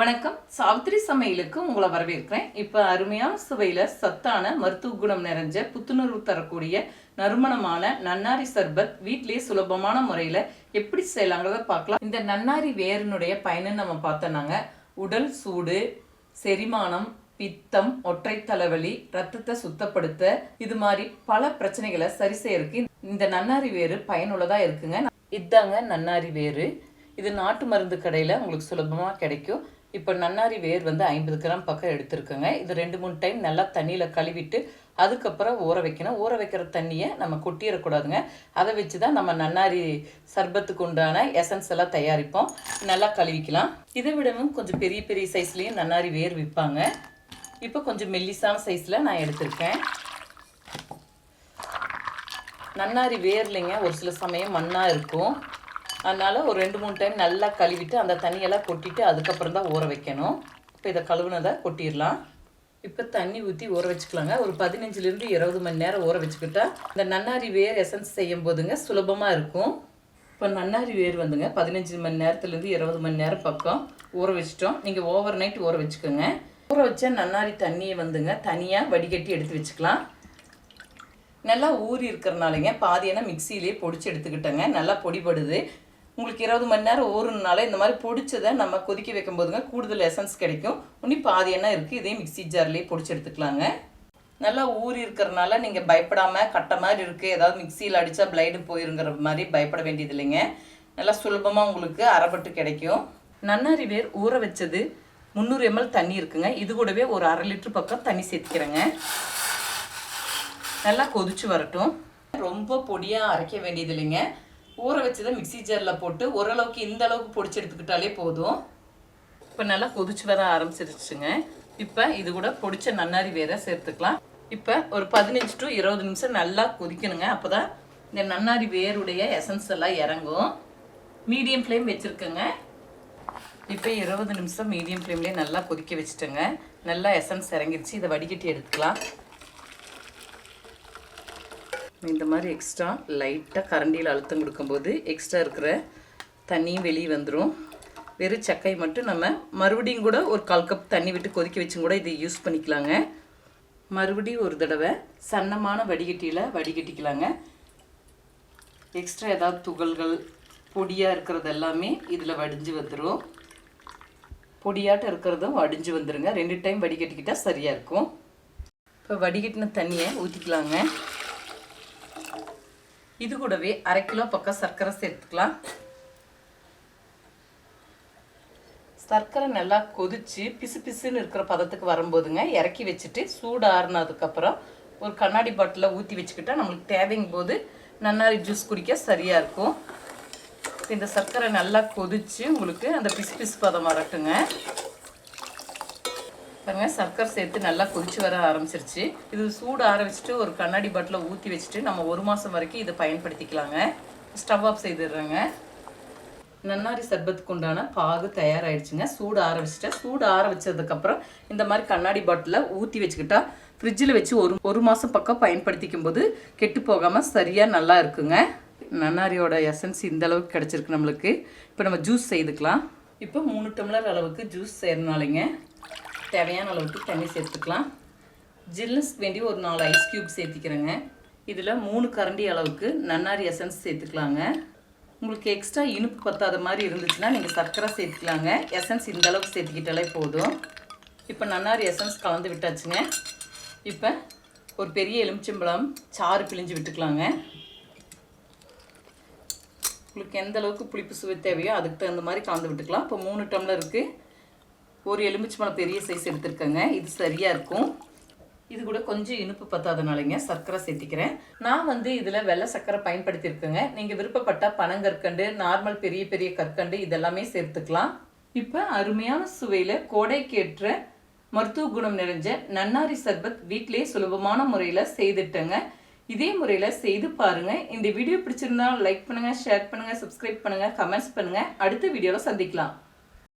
வணக்கம். சாவித்திரி சமையலுக்கு உங்களை வரவேற்கிறேன். இப்போ அருமையான சுவையில் சத்தான மருத்துவ குணம் நிறைஞ்ச புத்துணர்வு தரக்கூடிய நறுமணமான நன்னாரி சர்பத் வீட்டிலேயே சுலபமான முறையில் எப்படி செய்யலாங்கிறத பார்க்கலாம். இந்த நன்னாரி வேரினுடைய பயனை நம்ம பார்த்தோன்னாங்க உடல் சூடு செரிமானம் பித்தம் ஒற்றை தலைவலி ரத்தத்தை சுத்தப்படுத்த இது மாதிரி பல பிரச்சனைகளை சரி செய்யறதுக்கு இந்த நன்னாரி வேறு பயனுள்ளதாக இருக்குங்க. இதாங்க நன்னாரி வேறு. இது நாட்டு மருந்து கடையில் உங்களுக்கு சுலபமாக கிடைக்கும். இப்போ நன்னாரி வேர் வந்து ஐம்பது கிராம் பக்கம் எடுத்துருக்கோங்க. இது ரெண்டு மூணு டைம் நல்லா தண்ணியில் கழுவிட்டு அதுக்கப்புறம் ஊற வைக்கணும். ஊற வைக்கிற தண்ணியை நம்ம கொட்டிடக்கூடாதுங்க. அதை வச்சு தான் நம்ம நன்னாரி சர்பத்துக்கு உண்டான எசன்ஸ் எல்லாம் தயாரிப்போம். நல்லா கழுவிக்கலாம். இதை விடவும் கொஞ்சம் பெரிய பெரிய சைஸ்லேயும் நன்னாரி வேர் விற்பாங்க. இப்போ கொஞ்சம் மெல்லிசான சைஸில் நான் எடுத்திருக்கேன். நன்னாரி வேர்லைங்க ஒரு சில சமயம் மண்ணாக இருக்கும். அதனால் ஒரு ரெண்டு மூணு டைம் நல்லா கழுவிட்டு அந்த தண்ணியெல்லாம் கொட்டிட்டு அதுக்கப்புறம் தான் ஊற வைக்கணும். இப்போ இதை கழுவுனதை கொட்டிடலாம். இப்போ தண்ணி ஊற்றி ஊற வச்சுக்கலாங்க. ஒரு பதினஞ்சுலேருந்து இருபது மணி நேரம் ஊற வச்சுக்கிட்டா இந்த நன்னாரி வேர் எசன்ஸ் செய்யும் போதுங்க சுலபமாக இருக்கும். இப்போ நன்னாரி வேர் வந்துங்க பதினஞ்சு மணி நேரத்துலேருந்து இருபது மணி நேரம் பக்கம் ஊற வச்சிட்டோம். நீங்கள் ஓவர் நைட் ஊற வச்சுக்கோங்க. ஊற வச்ச நன்னாரி தண்ணியை வந்துங்க தனியாக வடிகட்டி எடுத்து வச்சுக்கலாம். நல்லா ஊறி இருக்கிறனாலங்க பாதியான மிக்சியிலே பொடிச்சு எடுத்துக்கிட்டேங்க. நல்லா பொடிபடுது. உங்களுக்கு இருபது மணி நேரம் ஊறுனால இந்த மாதிரி பொடிச்சதை நம்ம கொதிக்க வைக்கும் போதுங்க கூடுதல் எசன்ஸ் கிடைக்கும். இன்னி பாதி என்ன இருக்குது இதே மிக்சி ஜார்லேயே பொடிச்சு எடுத்துக்கலாங்க. நல்லா ஊறி இருக்கிறனால நீங்கள் பயப்படாமல் கட்ட மாதிரி இருக்குது ஏதாவது மிக்சியில் அடித்தா பிளைடு போயிருங்கிற மாதிரி பயப்பட வேண்டியது இல்லைங்க. நல்லா சுலபமாக உங்களுக்கு அரைப்பட்டு கிடைக்கும். நன்னாரி வேர் ஊற வச்சது முந்நூறு எம்எல் தண்ணி இருக்குங்க. இது கூடவே ஒரு அரை லிட்டர் பக்கம் தண்ணி சேர்த்துக்கிறேங்க. நல்லா கொதிச்சு வரட்டும். ரொம்ப பொடியாக அரைக்க வேண்டியது இல்லைங்க. ஊற வச்சதை மிக்சி ஜாரில் போட்டு ஓரளவுக்கு இந்த அளவுக்கு பொடிச்சு எடுத்துக்கிட்டாலே போதும். இப்போ நல்லா கொதிச்சு வர ஆரம்பிச்சிருச்சுங்க. இப்போ இது கூட பொடிச்ச நன்னாரி வேற சேர்த்துக்கலாம். இப்போ ஒரு பதினஞ்சு டு இருபது நிமிஷம் நல்லா கொதிக்கணுங்க. அப்போ தான் இந்த நன்னாரி வேருடைய எசன்ஸ் எல்லாம் இறங்கும். மீடியம் ஃப்ளேம் வச்சுருக்கேங்க. இப்போ இருபது நிமிஷம் மீடியம் ஃப்ளேம்லேயே நல்லா கொதிக்க வச்சுட்டேங்க. நல்லா எசன்ஸ் இறங்கிடுச்சு இதை வடிகட்டி எடுத்துக்கலாம். இந்த மாதிரி எக்ஸ்ட்ரா லைட்டாக கரண்டியில் அழுத்தம் கொடுக்கும்போது எக்ஸ்ட்ரா இருக்கிற தண்ணியும் வெளியே வந்துடும் வெறும் சக்கை மட்டும் நம்ம மறுபடியும் கூட ஒரு கால் கப் தண்ணி விட்டு கொதிக்க வச்சும் கூட இதை யூஸ் பண்ணிக்கலாங்க. மறுபடியும் ஒரு தடவை சன்னமான வடிகட்டியில் வடிகட்டிக்கலாங்க. எக்ஸ்ட்ரா ஏதாவது துகள்கள் பொடியாக இருக்கிறது எல்லாமே இதில் வடிஞ்சு வந்துடும் பொடியாட்டம் இருக்கிறதும் வடிஞ்சு வந்துடுங்க ரெண்டு டைம் வடிகட்டிக்கிட்டால் சரியாக இருக்கும். இப்போ வடிகட்டின தண்ணியை ஊற்றிக்கலாங்க இது கூடவே அரை கிலோ பக்கம் சர்க்கரை சேர்த்துக்கலாம். சர்க்கரை நல்லா கொதிச்சு பிசு பிசுன்னு இருக்கிற பதத்துக்கு வரும்போதுங்க இறக்கி வச்சுட்டு சூடு ஆறுனதுக்கப்புறம் ஒரு கண்ணாடி பாட்டிலில் ஊற்றி வச்சுக்கிட்டா நம்மளுக்கு தேவைங்கும் போது நன்னாரி ஜூஸ் குடிக்க சரியாக இருக்கும். இந்த சர்க்கரை நல்லா கொதிச்சு உங்களுக்கு அந்த பிசு பிசு பதம் வரட்டுங்க. பாருங்க சர்க்கரை சேர்த்து நல்லா கொதிச்சு வர ஆரம்பிச்சிருச்சு. இது சூடு ஆற வச்சுட்டு ஒரு கண்ணாடி பாட்டில் ஊற்றி வச்சுட்டு நம்ம ஒரு மாதம் வரைக்கும் இதை பயன்படுத்திக்கலாங்க. ஸ்டவ் ஆஃப் செய்துடுறேங்க. நன்னாரி சர்பத்துக்கு உண்டான பாகு தயாராகிடுச்சுங்க சூடு ஆற சூடு ஆற வச்சதுக்கப்புறம் இந்த மாதிரி கண்ணாடி பாட்டிலில் ஊற்றி வச்சுக்கிட்டா ஃப்ரிட்ஜில் வச்சு ஒரு ஒரு மாதம் பக்கம் பயன்படுத்திக்கும் போது கெட்டு போகாமல் சரியாக நல்லா இருக்குங்க. நன்னாரியோட எசன்ஸ் இந்த அளவுக்கு கிடச்சிருக்கு நம்மளுக்கு. இப்போ நம்ம ஜூஸ் செய்துக்கலாம். இப்போ மூணு டம்ளர் அளவுக்கு ஜூஸ் செய்கிறனாலைங்க தேவையான அளவுக்கு தண்ணி சேர்த்துக்கலாம். ஜில்னஸ்க்கு வேண்டி ஒரு நாலு ஐஸ் க்யூப் சேர்த்துக்கிறேங்க. இதில் மூணு கரண்டி அளவுக்கு நன்னாரி எசன்ஸ் சேர்த்துக்கலாங்க. உங்களுக்கு எக்ஸ்ட்ரா இனிப்பு பத்தாத மாதிரி இருந்துச்சுன்னா நீங்கள் சர்க்கரை சேர்த்துக்கலாங்க. எசன்ஸ் இந்த அளவுக்கு சேர்த்துக்கிட்டாலே போதும். இப்போ நன்னாரி எசன்ஸ் கலந்து விட்டாச்சுங்க. இப்போ ஒரு பெரிய எலுமிச்சம்பழம் சாறு பிழிஞ்சு விட்டுக்கலாங்க. உங்களுக்கு எந்த அளவுக்கு புளிப்பு சுவை தேவையோ அதுக்கு தகுந்த மாதிரி கலந்து விட்டுக்கலாம். இப்போ மூணு டம்ளருக்கு ஒரு எலுமிச்சம்பழம் பெரிய சைஸ் எடுத்துருக்கேங்க. இது சரியாக இருக்கும். இது கூட கொஞ்சம் இனிப்பு பத்தாதனாலங்க சர்க்கரை சேர்த்திக்கிறேன். நான் வந்து இதில் வெள்ளை சர்க்கரை பயன்படுத்தியிருக்கேங்க. நீங்கள் விருப்பப்பட்டால் பனங்கற்கண்டு நார்மல் பெரிய பெரிய கற்கண்டு இதெல்லாமே சேர்த்துக்கலாம். இப்போ அருமையான சுவையில் கோடைக்கேற்ற மருத்துவ குணம் நிறைஞ்ச நன்னாரி சர்பத் வீட்டிலே சுலபமான முறையில் செய்துட்டேங்க. இதே முறையில் செய்து பாருங்கள் இந்த வீடியோ பிடிச்சிருந்தா லைக் பண்ணுங்கள் ஷேர் பண்ணுங்கள் சப்ஸ்கிரைப் பண்ணுங்கள் கமெண்ட்ஸ் பண்ணுங்கள் அடுத்த வீடியோவில் சந்திக்கலாம்.